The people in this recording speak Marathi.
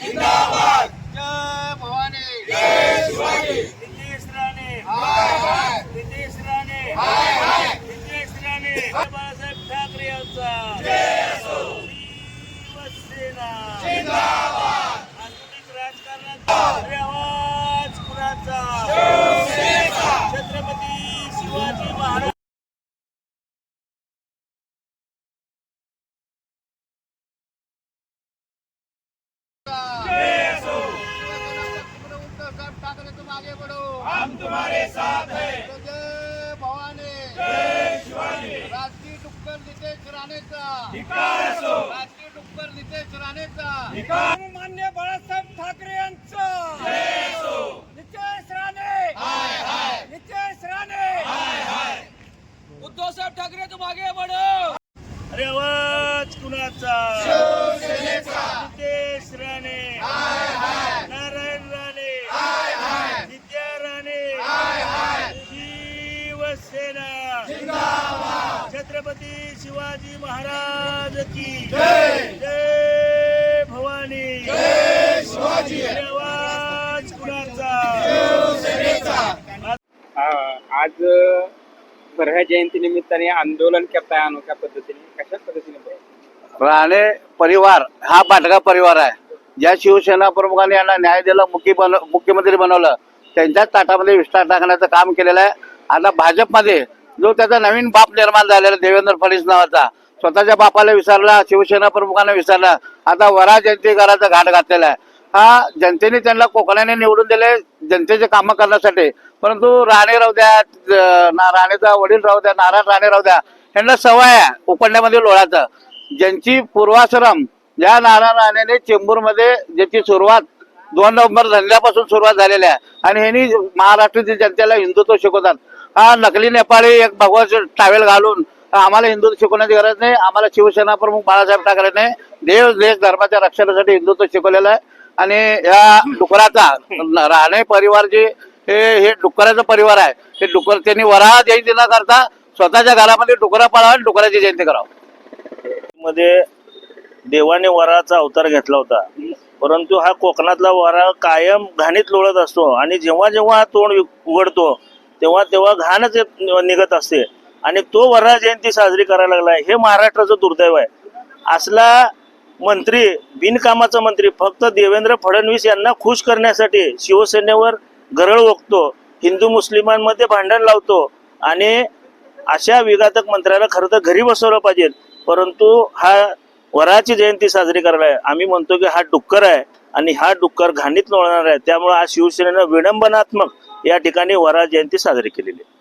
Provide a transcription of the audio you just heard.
Jinda ठाकरे तुम आगे बढ़ो हम तुम्हारे साथ हैं। जय भवानी. जय शिवाजी राजकीय डुक्कर नितेश राणेचा राजकीय डुक्कर नितेश राणेचा मान्य बाळासाहेब ठाकरे यांचा राणे नितेश राणे उद्धव साहब ठाकरे तुम आगे बढ़ो अरे आवाज कुणाचा नितेश राणे नारायण राणे विद्या राणे शिवसेना. छत्रपती शिवाजी महाराज की. जय. भवानी. आवाज कुणाचा? आज बऱ्या जयंती निमित्ताने आंदोलन करताय अनोख्या पद्धतीने. कशा पद्धतीने? राणे परिवार हा बाटगा परिवार आहे. ज्या शिवसेना प्रमुखांनी यांना न्याय दिला मुख्य बन मुख्यमंत्री बनवलं त्यांच्याच ताटामध्ये विस्तार टाकण्याचं काम केलेलं आहे. आता भाजपमध्ये जो त्याचा नवीन बाप निर्माण झालेला देवेंद्र फडणवीस नावाचा स्वतःच्या बापाला विसरला शिवसेना प्रमुखांना विसरला आता वरा जयंतीकाराचा घाट घातलेला आहे. हा जनतेने त्यांना कोकणाने निवडून दिले जनतेचे कामं करण्यासाठी. परंतु राणे राहू द्या ना राणेचा वडील राहू द्या नारायण राणे राहू द्या यांना सवय आहे उकडण्यामध्ये लोळाचं ज्यांची पूर्वाश्रम ज्या नारायण राणेने चेंबूरमध्ये ज्याची सुरुवात दोन नोव्हेंबर धंद्यापासून सुरुवात झालेली आहे. आणि ह्यांनी महाराष्ट्रातील जनतेला हिंदुत्व शिकवतात. हा नकली नेपाळी एक भगवान टावेल घालून आम्हाला हिंदुत्व शिकवण्याची गरज नाही आम्हाला शिवसेना प्रमुख बाळासाहेब ठाकरेने देव देश धर्माच्या रक्षणासाठी हिंदुत्व शिकवलेलं आहे. आणि या डुकराचा राणे परिवार जे हे डुकराचा परिवार आहे ते डुकर त्यांनी वराह जयंती न करता स्वतःच्या घरामध्ये डुकरा पाळावा आणि डुकराची जयंती करावं. मध्ये देवाने वराचा अवतार घेतला होता. परंतु हा कोकणातला वरा कायम घाणीत लोळत असतो आणि जेव्हा जेव्हा हा तोंड उघडतो तेव्हा तेव्हा घाणच येत- निघत असते. आणि तो वरा जयंती साजरी करायला लागलाय हे महाराष्ट्राचं दुर्दैव आहे. असला मंत्री बिनकामाचा मंत्री फक्त देवेंद्र फडणवीस यांना खुश करण्यासाठी शिवसेनेवर गरळ ओकतो हिंदू मुस्लिमांमध्ये भांडण लावतो आणि अशा विघातक मंत्र्याला खरं तर घरी बसवलं पाहिजे. परंतु हा वराची जयंती साजरी करायला आहे. आम्ही म्हणतो की हा डुक्कर आहे आणि हा डुक्कर घाणीत लोळणार आहे. त्यामुळे आज शिवसेनेनं विडंबनात्मक या ठिकाणी वरा जयंती साजरी केलेली आहे.